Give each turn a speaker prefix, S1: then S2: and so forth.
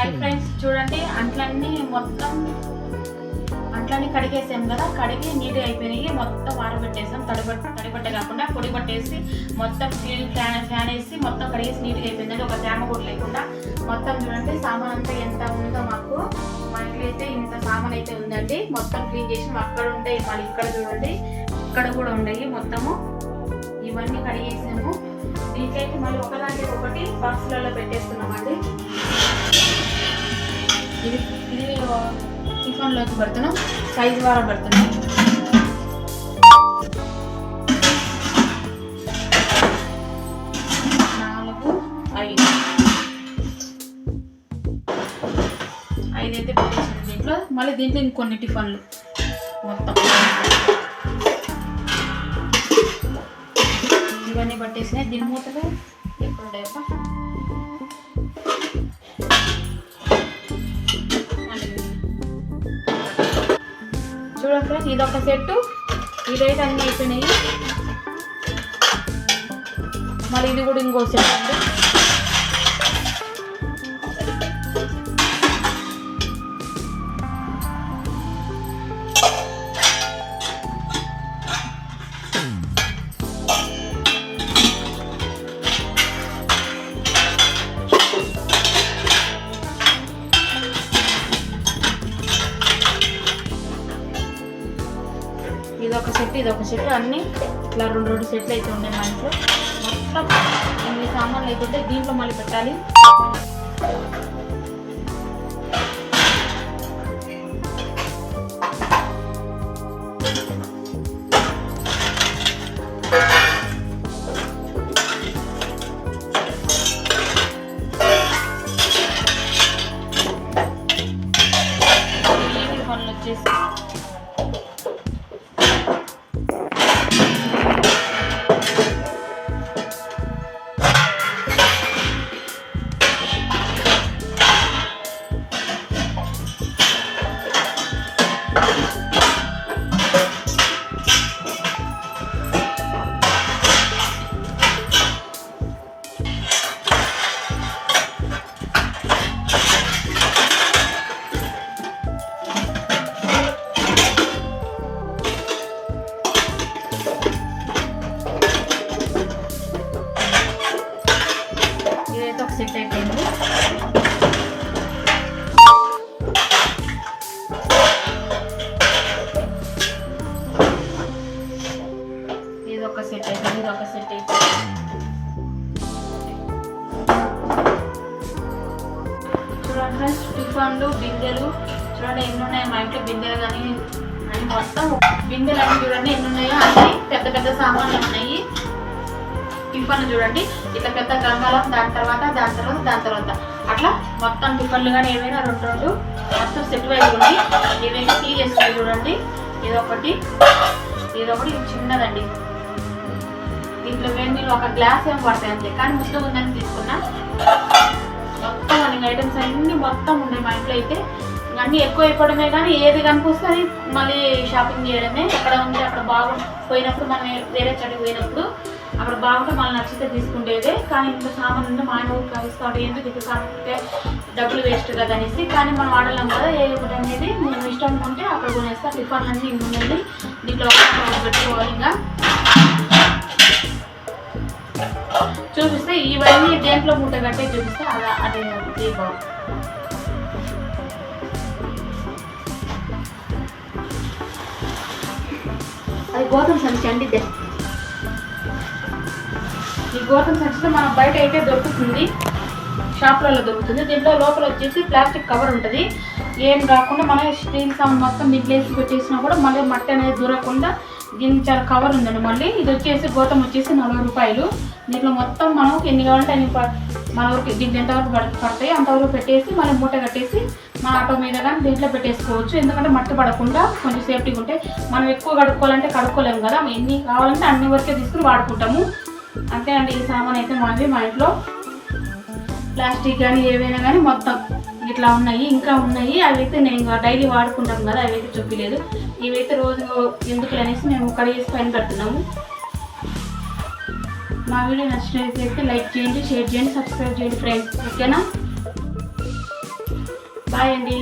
S1: Hi friends చూడండి అంట్లన్నీ మొత్తం అంట్లన్నీ కడిగేసాం కదా కడిగి నీట్గా అయిపోయినాయి. మొత్తం ఆరబెట్టేసాం తడిబట్ట తడిబట్ట కాకుండా పొడి పట్టేసి మొత్తం క్లీన్ ఫ్యాన్ ఫ్యాన్ వేసి మొత్తం కడిగేసి నీట్గా అయిపోయిందండి ఒక తేమ కూడా లేకుండా. మొత్తం చూడండి సామాన్ అంతా ఎంత ఉందో మాకు. మా ఇంట్లో అయితే ఇంత సామాన్ అయితే ఉందండి. మొత్తం క్లీన్ చేసి అక్కడ ఉండే మళ్ళీ ఇక్కడ చూడండి ఇక్కడ కూడా ఉన్నాయి మొత్తము. ఇవన్నీ కడిగేసాము. దీనికైతే మళ్ళీ ఒకదానికి ఒకటి బాక్సులలో పెట్టేస్తున్నాం. టిఫిన్లోకి పెడుతున్నాం. సైజు వారం పెడుతున్నాం. నాలుగు ఐదు. ఐదు అయితే పెట్టేసింది దీంట్లో. మళ్ళీ దీంట్లో ఇంకొన్ని టిఫన్లు. మొత్తం. ఇవన్నీ పట్టేసినాయి. దీని మూతలు ఎప్పుడు ఉంటాయప్ప చూడండి ఫ్రెండ్స్ ఇదొక సెట్ ఇదైతే అన్నీ అయిపోయినాయి. మరి ఇది కూడా ఇంకో సెట్ అండి. ఇదొక సెట్ ఇదొక సెట్ అన్ని ఇట్లా రెండు రెండు సెట్లు అయితే ఉన్నాయి మా ఇంట్లో. మొత్తం ఎనిమిది సామాన్లు లేకుంటే దీంట్లో మళ్ళీ పెట్టాలి. పనులు వచ్చేసి ఒక సెట్ చూడండి ఫ్రెండ్స్ టిఫన్లు బిందెలు. చూడండి ఎన్ని ఉన్నాయి మా ఇంట్లో బిందెలు కానీ అన్ని మొత్తం బిందెలు అన్నీ చూడండి ఎన్ని ఉన్నాయో అన్నీ పెద్ద పెద్ద సామాన్లు ఉన్నాయి. టిఫన్ చూడండి ఇట్లా పెద్ద గంగాలం దాని తర్వాత దాని తర్వాత దాని తర్వాత. అట్లా మొత్తం టిఫన్లు కానీ ఏవైనా రెండు రెండు మొత్తం సెట్ వైపు ఉంది ఏవైనా టీ చేసుకుని చూడండి. ఇదొకటి ఇదొకటి ఇది చిన్నదండి. దీంట్లో వేడి నీళ్ళు ఒక గ్లాస్ ఏం పడతాయి అంతే. కానీ ముద్ద ఉందని తీసుకున్నా. మొత్తం అన్ని ఐటమ్స్ అన్ని మొత్తం ఉన్నాయి మా ఇంట్లో అయితే. అన్నీ ఎక్కువ అయిపోవడమే కానీ ఏది కనిపిస్తే అది మళ్ళీ షాపింగ్ చేయడమే. ఎక్కడ ఉంటే అక్కడ బాగు పోయినప్పుడు మనం వేరే చోటికి పోయినప్పుడు అక్కడ బాగుంటే మళ్ళీ నచ్చితే తీసుకుంటేదే కానీ ఇంత సామాన్ ఉంటే మా ఆయన ఊరికి కలుస్తాడు ఎందుకు ఇది కాకపోతే డబ్బులు వేస్ట్ కదా అనేసి. కానీ మనం ఆడలేం కదా. ఏ ఒకటి అనేది మేము ఇష్టం ఉంటే అక్కడ కొనేస్తా. టిఫన్ అన్నీ ఉండండి దీంట్లో పెట్టుకోవాలి ఇంకా. చూపిస్తే ఇవన్నీ దేంట్లో మూట కట్టే చూపిస్తే అలా అదే దీపం అది గోధుమ సంచి అండి ఈ గోధుమ సంచిలో మనం బయట అయితే దొరుకుతుంది షాప్లలో దొరుకుతుంది. దీంట్లో లోపల వచ్చేసి ప్లాస్టిక్ కవర్ ఉంటుంది. ఏం కాకుండా మన స్టీల్ సామాన్ మొత్తం దీంట్లో వచ్చేసినా కూడా మళ్ళీ మట్టి అనేది దూరకుండా దీనికి చాలా కవర్ ఉందండి మళ్ళీ. ఇది వచ్చేసి గోతం వచ్చేసి నలభై రూపాయలు. దీంట్లో మొత్తం మనకు ఎన్ని కావాలంటే అన్ని ప- మన వరకు దీంట్లో ఎంతవరకు పడ- పడతాయి అంతవరకు పెట్టేసి మళ్ళీ మూట కట్టేసి మన ఆటో మీద కానీ దీంట్లో పెట్టేసుకోవచ్చు. ఎందుకంటే మట్టి పడకుండా కొంచెం సేఫ్టీగా ఉంటే మనం ఎక్కువ కడుక్కోవాలంటే కడుక్కోలేము కదా. ఎన్ని కావాలంటే అన్ని వరకే తీసుకుని వాడుకుంటాము. అంతే అండి ఈ సామాన్ అయితే మనది మా ఇంట్లో. ప్లాస్టిక్ కానీ ఏవైనా కానీ మొత్తం ఇట్లా ఉన్నాయి ఇంకా ఉన్నాయి. అవి అయితే నేను డైలీ వాడుకుంటాం కదా అవి అయితే చూపించలేదు ఇవైతే రోజు ఎందుకు అనేసి మేము కడిగేసి పైన పెడుతున్నాము. మా వీడియో నచ్చినట్లయితే లైక్ చేయండి షేర్ చేయండి సబ్స్క్రైబ్ చేయండి ఫ్రెండ్స్. ఓకేనా? బాయ్ అండి.